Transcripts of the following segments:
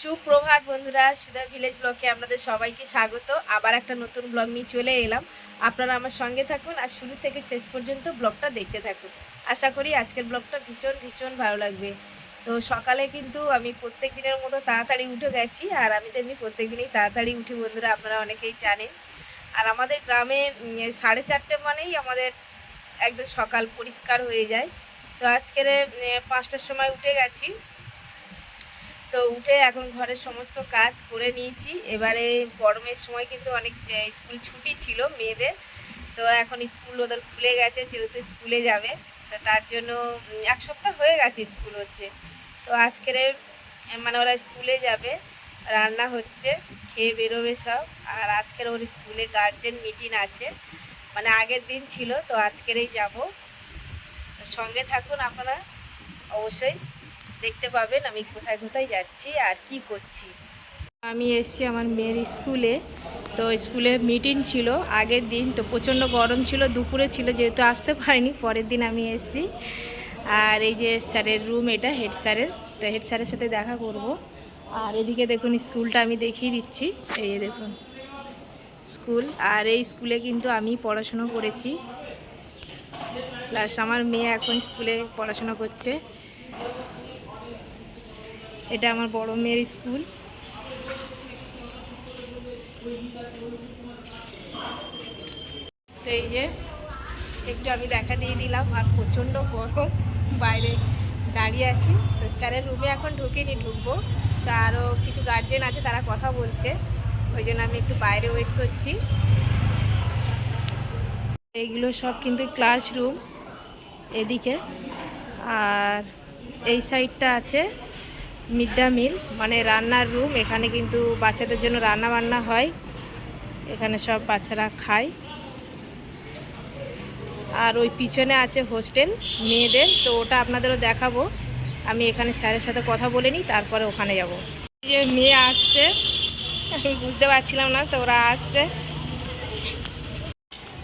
সুপ্রভাত বন্ধুরা সুধা ভিলেজ ব্লগে আপনাদের সবাইকে স্বাগত। আবার একটা নতুন ব্লগ নিয়ে চলে এলাম। আপনারা আমার সঙ্গে থাকুন আর শুরু থেকে শেষ পর্যন্ত ব্লগটা দেখতে থাকুন। আশা করি আজকের ব্লগটা ভীষণ ভীষণ ভালো লাগবে। তো সকালে কিন্তু আমি প্রত্যেক দিনের মতো তাড়াতাড়ি উঠে গেছি, আর আমি তেমনি প্রত্যেক দিনই তাড়াতাড়ি উঠি বন্ধুরা, আপনারা অনেকেই জানেন। আর আমাদের গ্রামে সাড়ে চারটে মানেই আমাদের একদম সকাল পরিষ্কার হয়ে যায়। তো আজকের পাঁচটার সময় উঠে গেছি। তো উঠে এখন ঘরের সমস্ত কাজ করে নিয়েছি। এবারে গরমের সময় কিন্তু অনেক স্কুল ছুটি ছিল মেয়েদের। তো এখন স্কুল ওদের খুলে গেছে, যেহেতু স্কুলে যাবে। তো তার জন্য এক সপ্তাহ হয়ে গেছে স্কুল হচ্ছে। তো আজকের মানে ওরা স্কুলে যাবে, রান্না হচ্ছে, খেয়ে বেরোবে সব। আর আজকের ওর স্কুলে গার্জেন মিটিং আছে। মানে আগের দিন ছিল, তো আজকেরই যাব। সঙ্গে থাকুন আপনারা, অবশ্যই। দেখতে পাবেন আমি কোথায় কোথায় যাচ্ছি আর কি করছি। আমি এসেছি আমার মেয়ের স্কুলে। তো স্কুলে মিটিং ছিল, আগের দিন তো প্রচণ্ড গরম ছিল, দুপুরে ছিল, যেহেতু আসতে পারিনি, পরের দিন আমি এসেছি। আর এই যে স্যারের রুম এটা হেড স্যারের। তো হেড স্যারের সাথে দেখা করব। আর এদিকে দেখুন, স্কুলটা আমি দেখিয়ে দিচ্ছি। এই দেখুন, স্কুল। আর এই স্কুলে কিন্তু আমি পড়াশুনো করেছি। প্লাস আমার মেয়ে এখন স্কুলে পড়াশোনা করছে। এটা আমার বড় মেয়ের স্কুল। তো এই যে একটু আমি দেখা দিয়ে দিলাম আর প্রচণ্ড গরম বাইরে দাঁড়িয়ে আছি। তো স্যারের রুমে এখন ঢুকিনি ঢুকবো। তো আরও কিছু গার্জেন আছে তারা কথা বলছে। ওই জন্য আমি একটু বাইরে ওয়েট করছি। এইগুলো সব কিন্তু ক্লাসরুম এদিকে। আর এই সাইডটা আছে। মিড ডে মিল মানে রান্নার রুম। এখানে কিন্তু বাচ্চাদের জন্য রান্না বান্না হয়। এখানে সব বাচ্চারা খায়। আর ওই পিছনে আছে হোস্টেল, মেয়েদের। তো ওটা আপনাদেরও দেখাবো। আমি এখানে স্যারের সাথে কথা বলে নিই, তারপরে ওখানে যাব। যে মেয়ে আসছে। আমি বুঝতে পারছিলাম না, তো ওরা আসছে।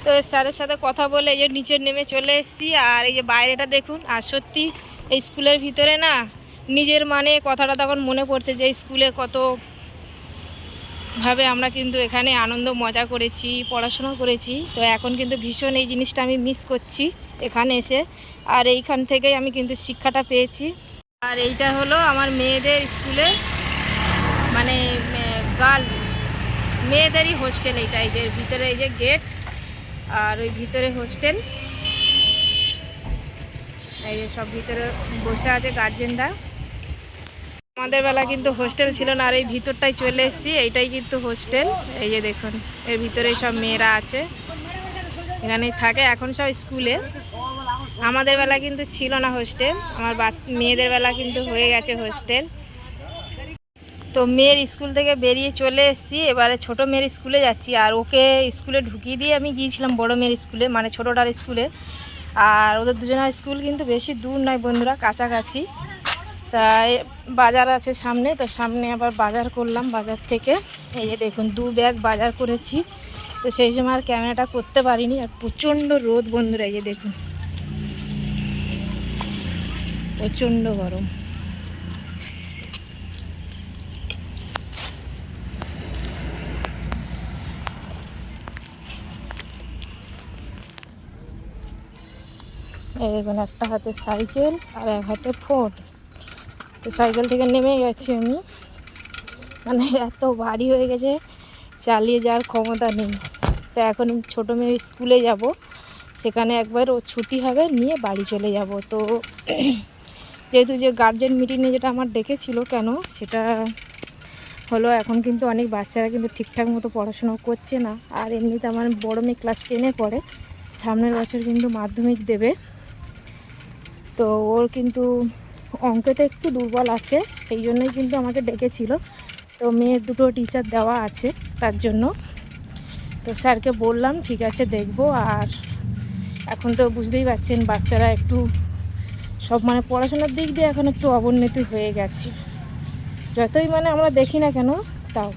তো স্যারের সাথে কথা বলে এই যে নিচে নেমে চলে এসেছি। আর এই যে বাইরেটা দেখুন, আর সত্যি এই স্কুলের ভিতরে না নিজের মানে কথাটা তখন মনে পড়ছে যে স্কুলে কত ভাবে আমরা কিন্তু এখানে আনন্দ, মজা করেছি, পড়াশোনা করেছি। তো এখন কিন্তু ভীষণ এই জিনিসটা আমি মিস করছি এখানে এসে। আর এইখান থেকেই আমি কিন্তু শিক্ষাটা পেয়েছি। আর এইটা হলো আমার মেয়েদের স্কুলে মানে গার্লস মেয়েদেরই হোস্টেল এইটা, এই যে ভিতরে, এই যে গেট আর ওই ভিতরে হোস্টেল এই যে সব ভিতরে বসে আছে গার্জেনরা আমাদের বেলা কিন্তু হোস্টেল ছিল না, আর এই ভিতরটাই চলে এসেছি, এইটাই কিন্তু হোস্টেল এই যে দেখুন, এর ভিতরে সব মেয়েরা আছে, এখানেই থাকে, এখন সব স্কুলে। আমাদের বেলা কিন্তু ছিল না হোস্টেল আমার মেয়েদের বেলা কিন্তু হয়ে গেছে হোস্টেল তো মেয়ের স্কুল থেকে বেরিয়ে চলে এসেছি, এবারে ছোট মেয়ের স্কুলে যাচ্ছি, আর ওকে স্কুলে ঢুকিয়ে দিয়ে আমি গিয়েছিলাম বড় মেয়ের স্কুলে মানে ছোটোটার স্কুলে। আর ওদের দুজনের স্কুল কিন্তু বেশি দূর নয় বন্ধুরা, কাছাকাছি। তাই বাজার আছে সামনে, তো সামনে আবার বাজার করলাম বাজার থেকে। এই যে দেখুন, দু ব্যাগ বাজার করেছি। তো সেই সময় আর ক্যামেরাটা করতে পারিনি, আর প্রচণ্ড রোদ বন্ধুরা, এই যে দেখুন। প্রচণ্ড গরম। এই দেখুন, একটা হাতে সাইকেল আর এক হাতে ফোন। তো সাইকেল থেকে নেমে গেছি আমি। মানে এত ভারী হয়ে গেছে, চালিয়ে যাওয়ার ক্ষমতা নেই। তো এখন ছোটো মেয়ের স্কুলে যাব, সেখানে একবার ও ছুটি হবে, নিয়ে বাড়ি চলে যাব। তো যেহেতু যে গার্জেন মিটিংয়ে যেটা আমার ডেকেছিল কেন, সেটা হলো এখন কিন্তু অনেক বাচ্চারা কিন্তু ঠিকঠাক মতো পড়াশুনো করছে না। আর এমনিতে আমার বড় মেয়ে ক্লাস টেনে পড়ে, সামনের বছর কিন্তু মাধ্যমিক দেবে। তো ওর কিন্তু অঙ্কেতে একটু দুর্বল আছে, সেই জন্যই কিন্তু আমাকে ডেকেছিল। তো মেয়ের দুটো টিচার দেওয়া আছে, তার জন্য। তো স্যারকে বললাম, ঠিক আছে, দেখব। আর এখন তো বুঝতেই পারছেন, বাচ্চারা একটু সব মানে পড়াশোনার দিক দিয়ে এখন একটু অবনতি হয়ে গেছে। যতই মানে আমরা দেখি না কেন, তাও।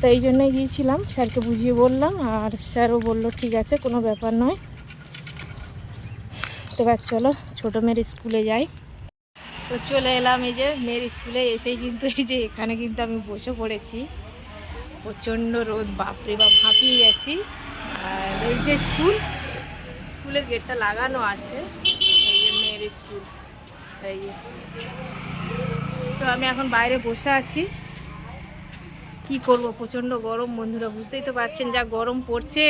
তো এই জন্যই গিয়েছিলাম, স্যারকে বুঝিয়ে বললাম, আর স্যারও বলল, ঠিক আছে, কোনো ব্যাপার নয়। তো এবার চলো, ছোটো মেয়ের স্কুলে যাই। তো চলে এলাম এই যে মেয়ের স্কুলে এসেই কিন্তু এই যে এখানে কিন্তু আমি বসে পড়েছি। প্রচণ্ড রোদ, বাপরে বাপ, হাঁপিয়ে গেছি। আর এই যে স্কুল, স্কুলের গেটটা লাগানো আছে, এই যে মেয়ের স্কুল, এই যে। তো আমি এখন বাইরে বসে আছি। কি করব, প্রচণ্ড গরম, বন্ধুরা বুঝতেই তো পারছেন যা গরম পড়ছে।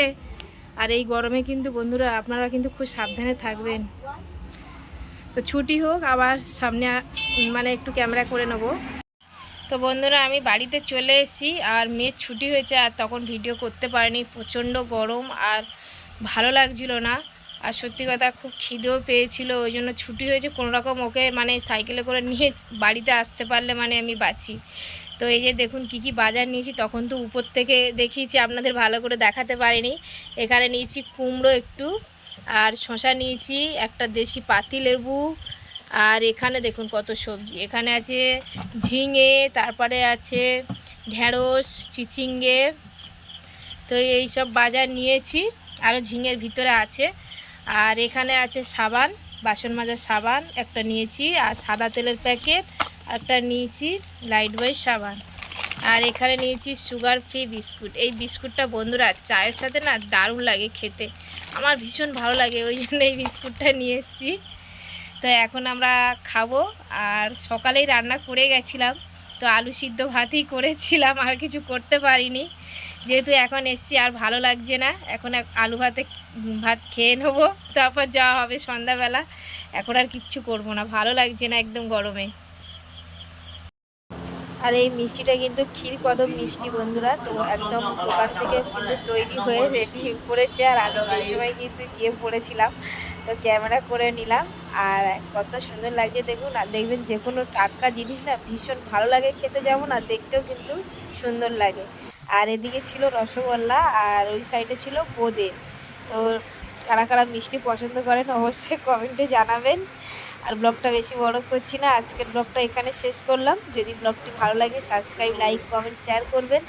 আর এই গরমে কিন্তু বন্ধুরা আপনারা কিন্তু খুব সাবধানে থাকবেন। তো ছুটি হোক, আবার সামনে মানে একটু ক্যামেরা করে নেব। তো বন্ধুরা, আমি বাড়িতে চলে এসেছি, আর মেয়ের ছুটি হয়েছে, আর তখন ভিডিও করতে পারিনি। প্রচণ্ড গরম, আর ভালো লাগছিল না। আর সত্যি কথা, খুব খিদেও পেয়েছিল, ওই জন্য ছুটি হয়েছে। রকম ওকে মানে সাইকেলে করে নিয়ে বাড়িতে আসতে পারলে মানে আমি বাঁচি। তো এই যে দেখুন, কি কি বাজার নিয়েছি, তখন তো উপর থেকে দেখিয়েছি, আপনাদের ভালো করে দেখাতে পারিনি। এখানে নিয়েছি কুমড়ো একটু আর শশা নিয়েছি, একটা দেশি পাতি লেবু, আর এখানে দেখুন কত সবজি। এখানে আছে ঝিঙে, তারপরে আছে ঢেঁড়স, চিচিঙ্গে। তো এই সব বাজার নিয়েছি, আরও ঝিঙের ভিতরে আছে। আর এখানে আছে সাবান, বাসন মাজার সাবান, একটা নিয়েছি, আর সাদা তেলের প্যাকেট, একটা নিয়েছি লাইট বয় সাবান। আর এখানে নিয়েছি সুগার ফ্রি বিস্কুট এই বিস্কুটটা বন্ধুরা চায়ের সাথে না দারুণ লাগে খেতে। আমার ভীষণ ভালো লাগে, ওই জন্য এই বিস্কুটটা নিয়ে এসেছি। তো এখন আমরা খাব, আর সকালেই রান্না করে গেছিলাম। তো আলু সিদ্ধ ভাতই করেছিলাম, আর কিছু করতে পারিনি। যেহেতু এখন এসছি, আর ভালো লাগছে না। এখন আলু ভাতে, ভাত খেয়ে নেব, তারপর যাওয়া হবে সন্ধ্যাবেলা। এখন আর কিচ্ছু করব না, ভালো লাগছে না একদম গরমে। আর এই মিষ্টিটা কিন্তু ক্ষীর কদম মিষ্টি, বন্ধুরা। তো একদম দোকান থেকে কিন্তু তৈরি হয়ে রেডি করেছে, আর আমি সেই সময় কিন্তু গিয়ে পড়েছিলাম। তো ক্যামেরা করে নিলাম, আর কত সুন্দর লাগছে। দেখুন, আর দেখবেন যে কোনো টাটকা জিনিস না ভীষণ ভালো লাগে খেতে যেমন, আর দেখতেও কিন্তু সুন্দর লাগে। আর এদিকে ছিল রসগোল্লা, আর ওই সাইডে ছিল বোঁদে। তো কারা কারা মিষ্টি পছন্দ করেন, অবশ্যই কমেন্টে জানাবেন। আর ব্লগটা বেশি বড় করছি না আজকের ব্লগটা এখানে শেষ করলাম। যদি ব্লগটি ভালো লাগে সাবস্ক্রাইব লাইক কমেন্ট শেয়ার করবেন।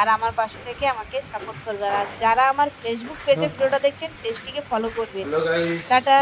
আর আমার পাশে থেকে আমাকে সাপোর্ট করবেন। আর যারা আমার ফেসবুক পেজে ভিডিওটা দেখছেন পেজটিকে ফলো করবেন। টাটা।